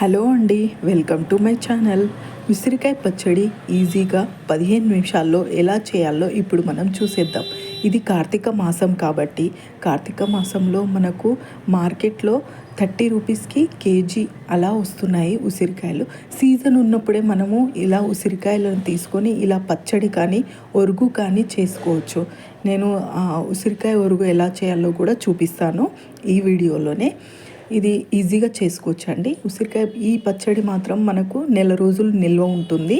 Hello అండి welcome to my channel. ఉసిరికాయ పచ్చడి ఈజీగా పదిహేను నిమిషాల్లో ఎలా చేయాలో ఇప్పుడు మనం చూసేద్దాం. ఇది కార్తీక మాసం కాబట్టి కార్తీక మాసంలో మనకు మార్కెట్లో థర్టీ రూపీస్కి కేజీ అలా వస్తున్నాయి ఉసిరికాయలు. సీజన్ ఉన్నప్పుడే మనము ఇలా ఉసిరికాయలను తీసుకొని ఇలా పచ్చడి కానీ ఒరుగు కానీ చేసుకోవచ్చు. నేను ఉసిరికాయ ఒరుగు ఎలా చేయాలో కూడా చూపిస్తాను ఈ వీడియోలోనే. ఇది ఈజీగా చేసుకోవచ్చు అండి ఉసిరికాయ ఈ పచ్చడి మాత్రం మనకు నెల రోజులు నిల్వ ఉంటుంది.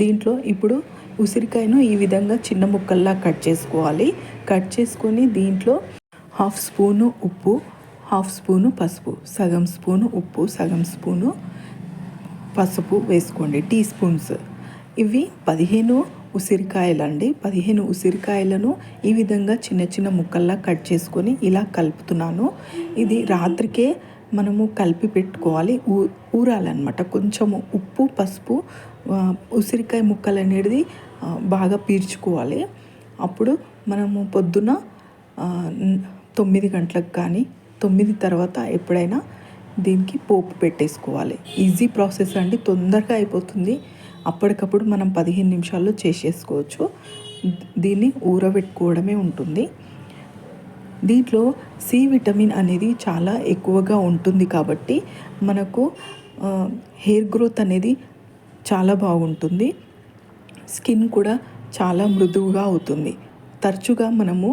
దీంట్లో ఇప్పుడు ఉసిరికాయను ఈ విధంగా చిన్న ముక్కల్లా కట్ చేసుకోవాలి. కట్ చేసుకొని దీంట్లో హాఫ్ స్పూను ఉప్పు హాఫ్ స్పూను పసుపు సగం స్పూను ఉప్పు సగం స్పూను పసుపు వేసుకోండి. Teaspoons. ఇవి పదిహేను ఉసిరికాయలండి. పదిహేను ఉసిరికాయలను ఈ విధంగా చిన్న చిన్న ముక్కల్లా కట్ చేసుకొని ఇలా కలుపుతున్నాను. ఇది రాత్రికే మనము కలిపి పెట్టుకోవాలి. ఊ ఊరాలన్నమాట. కొంచెము ఉప్పు పసుపు ఉసిరికాయ ముక్కలు అనేది బాగా పీల్చుకోవాలి అప్పుడు మనము పొద్దున తొమ్మిది గంటలకు కానీ తొమ్మిది తర్వాత ఎప్పుడైనా దీనికి పోపు పెట్టేసుకోవాలి. ఈజీ ప్రాసెస్ అండి. తొందరగా అయిపోతుంది. అప్పటికప్పుడు మనం పదిహేను నిమిషాల్లో చేసేసుకోవచ్చు. దీన్ని ఊరబెట్టుకోవడమే ఉంటుంది. దీంట్లో సి విటమిన్ అనేది చాలా ఎక్కువగా ఉంటుంది కాబట్టి మనకు హెయిర్ గ్రోత్ అనేది చాలా బాగుంటుంది. స్కిన్ కూడా చాలా మృదువుగా అవుతుంది. తరచుగా మనము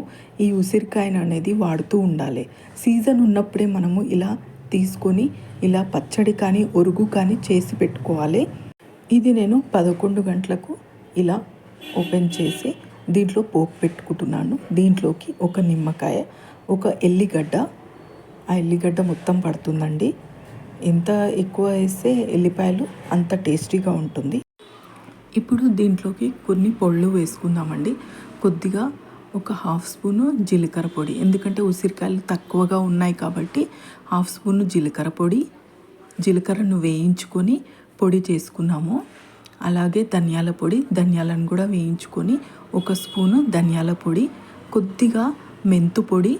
ఈ ఉసిరికాయను అనేది వాడుతూ ఉండాలి. సీజన్ ఉన్నప్పుడే మనము ఇలా తీసుకొని ఇలా పచ్చడి కానీ ఒరుగు కానీ చేసి పెట్టుకోవాలి. ఇది నేను పదకొండు గంటలకు ఇలా ఓపెన్ చేసి దీంట్లో పోపు పెట్టుకుంటున్నాను. దీంట్లోకి ఒక నిమ్మకాయ ఒక ఎల్లిగడ్డ. ఆ ఎల్లిగడ్డ మొత్తం పడుతుందండి. ఎంత ఎక్కువ వేస్తే ఎల్లిపాయలు అంత టేస్టీగా ఉంటుంది. ఇప్పుడు దీంట్లోకి కొన్ని పొళ్ళు వేసుకుందామండి. కొద్దిగా ఒక హాఫ్ స్పూను జీలకర్ర పొడి. ఎందుకంటే ఉసిరికాయలు తక్కువగా ఉన్నాయి కాబట్టి హాఫ్ స్పూను జీలకర్ర పొడి. జీలకర్రను వేయించుకొని పొడి చేసుకున్నాము. అలాగే ధనియాల పొడి ధనియాలను కూడా వేయించుకొని ఒక స్పూను ధనియాల పొడి కొద్దిగా మెంతు పొడి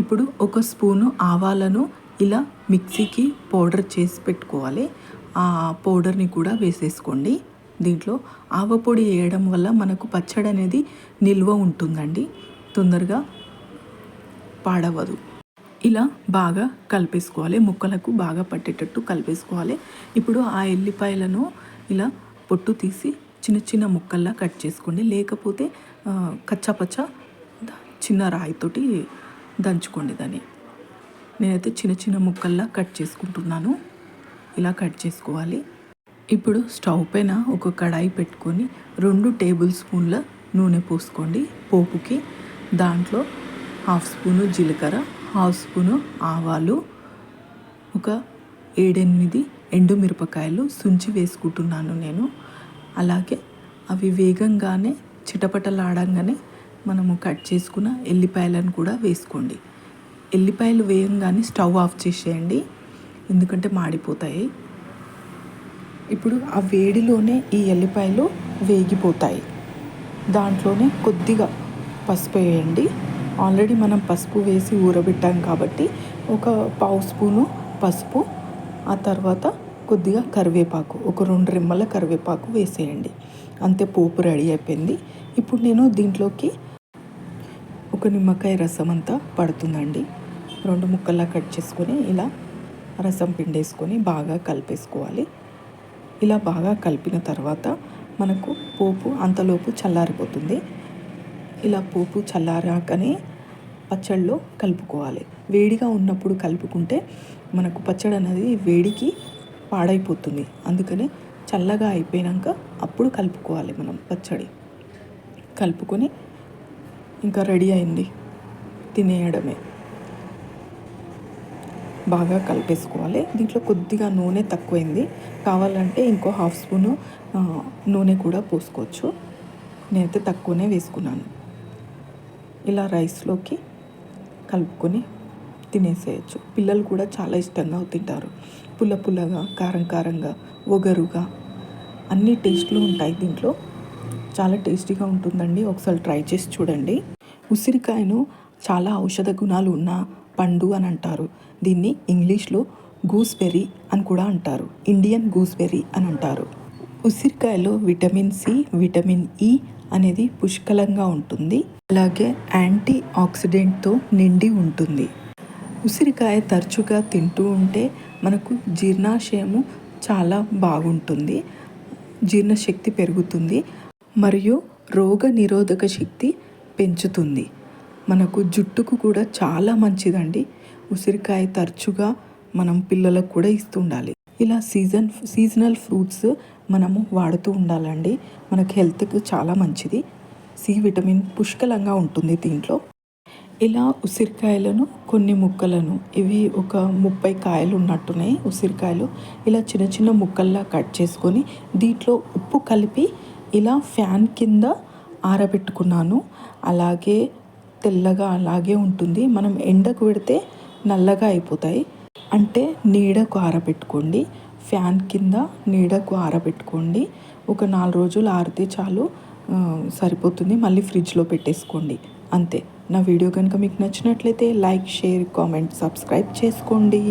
ఇప్పుడు ఒక స్పూను ఆవాలను ఇలా మిక్సీకి పౌడర్ చేసి పెట్టుకోవాలి. ఆ పౌడర్ని కూడా వేసేసుకోండి. దీంట్లో ఆవ పొడి వేయడం వల్ల మనకు పచ్చడి అనేది నిల్వ ఉంటుందండి. తొందరగా పాడవదు. ఇలా బాగా కలిపేసుకోవాలి. ముక్కలకు బాగా పట్టేటట్టు కలిపేసుకోవాలి. ఇప్పుడు ఆ ఎల్లిపాయలను ఇలా పొట్టు తీసి చిన్న చిన్న ముక్కల్లా కట్ చేసుకోండి. లేకపోతే కచ్చాపచ్చ చిన్న రాయితోటి దంచుకోండి దాన్ని. నేనైతే చిన్న చిన్న ముక్కల్లా కట్ చేసుకుంటున్నాను. ఇలా కట్ చేసుకోవాలి. ఇప్పుడు స్టవ్ పైన ఒక కడాయి పెట్టుకొని రెండు టేబుల్ స్పూన్ల నూనె పోసుకోండి. పోపుకి దాంట్లో హాఫ్ స్పూను జీలకర్ర హాఫ్ స్పూను ఆవాలు ఒక ఏడెనిమిది ఎండుమిరపకాయలు సుంచి వేసుకుంటున్నాను నేను. అలాగే అవి వేగంగానే చిటపటలాడంగానే మనము కట్ చేసుకున్న ఎల్లిపాయలను కూడా వేసుకోండి. ఎల్లిపాయలు వేయంగానే స్టవ్ ఆఫ్ చేసేయండి. ఎందుకంటే మాడిపోతాయి. ఇప్పుడు ఆ వేడిలోనే ఈ ఎల్లిపాయలు వేగిపోతాయి. దాంట్లోనే కొద్దిగా పసుపు వేయండి. ఆల్రెడీ మనం పసుపు వేసి ఊరబెట్టాం కాబట్టి ఒక పావు స్పూను పసుపు ఆ తర్వాత కొద్దిగా కరివేపాకు ఒక రెండు రిమ్మల కరివేపాకు వేసేయండి. అంతే పోపు రెడీ అయిపోయింది. ఇప్పుడు నేను దీంట్లోకి ఒక నిమ్మకాయ రసం అంతా పడుతుందండి. రెండు ముక్కల్లా కట్ చేసుకొని ఇలా రసం పిండేసుకొని బాగా కలిపేసుకోవాలి. ఇలా బాగా కలిపిన తర్వాత మనకు పోపు అంతలోపు చల్లారిపోతుంది. ఇలా పోపు చల్లారాకనే పచ్చడిలో కలుపుకోవాలి. వేడిగా ఉన్నప్పుడు కలుపుకుంటే మనకు పచ్చడి అనేది వేడికి పాడైపోతుంది. అందుకనే చల్లగా అయిపోయాక అప్పుడు కలుపుకోవాలి మనం పచ్చడి. కలుపుకొని ఇంకా రెడీ అయింది తినేయడమే. బాగా కలిపేసుకోవాలి. దీంట్లో కొద్దిగా నూనె తక్కువైంది. కావాలంటే ఇంకో హాఫ్ స్పూను నూనె కూడా పోసుకోవచ్చు. నేనైతే తక్కువనే వేసుకున్నాను. ఇలా రైస్లోకి కలుపుకొని తినేసేయచ్చు. పిల్లలు కూడా చాలా ఇష్టంగా తింటారు. పుల్ల పుల్లగా కారం కారంగా ఒగరుగా అన్ని టేస్ట్లు ఉంటాయి దీంట్లో. చాలా టేస్టీగా ఉంటుందండి. ఒకసారి ట్రై చేసి చూడండి. ఉసిరికాయను చాలా ఔషధ గుణాలు ఉన్న పండు అని అంటారు. దీన్ని ఇంగ్లీష్లో గూస్బెర్రీ అని కూడా అంటారు. ఇండియన్ గూస్బెర్రీ అని అంటారు. ఉసిరికాయలో విటమిన్ సి విటమిన్ ఇ అనేది పుష్కలంగా ఉంటుంది. అలాగే యాంటీ ఆక్సిడెంట్తో నిండి ఉంటుంది. ఉసిరికాయ తరచుగా తింటూ ఉంటే మనకు జీర్ణాశయము చాలా బాగుంటుంది. జీర్ణశక్తి పెరుగుతుంది. మరియు రోగ నిరోధక శక్తి పెంచుతుంది. మనకు జుట్టుకు కూడా చాలా మంచిదండి. ఉసిరికాయ తరచుగా మనం పిల్లలకు కూడా ఇస్తుండాలి. ఇలా సీజన్ సీజనల్ ఫ్రూట్స్ మనము వాడుతూ ఉండాలండి. మనకి హెల్త్కి చాలా మంచిది. సి విటమిన్ పుష్కలంగా ఉంటుంది దీంట్లో. ఇలా ఉసిరికాయలను కొన్ని ముక్కలను ఇవి ఒక ముప్పై కాయలు ఉన్నట్టున్నాయి ఉసిరికాయలు. ఇలా చిన్న చిన్న ముక్కల్లా కట్ చేసుకొని దీంట్లో ఉప్పు కలిపి ఇలా ఫ్యాన్ కింద ఆరబెట్టుకున్నాను. అలాగే తెల్లగా అలాగే ఉంటుంది. మనం ఎండకు పెడితే నల్లగా అయిపోతాయి. అంటే నీడకు ఆరబెట్టుకోండి. ఫ్యాన్ కింద నీడకు ఆరబెట్టుకోండి ఒక నాలుగు రోజులు ఆరితే చాలు సరిపోతుంది. మళ్ళీ ఫ్రిడ్జ్లో పెట్టేసుకోండి. అంతే. నా వీడియో కనుక మీకు నచ్చినట్లయితే లైక్ షేర్ కామెంట్ సబ్స్క్రైబ్ చేసుకోండి.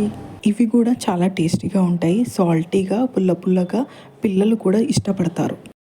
ఇవి కూడా చాలా టేస్టీగా ఉంటాయి. సాల్టీగా పుల్ల పుల్లగా పిల్లలు కూడా ఇష్టపడతారు.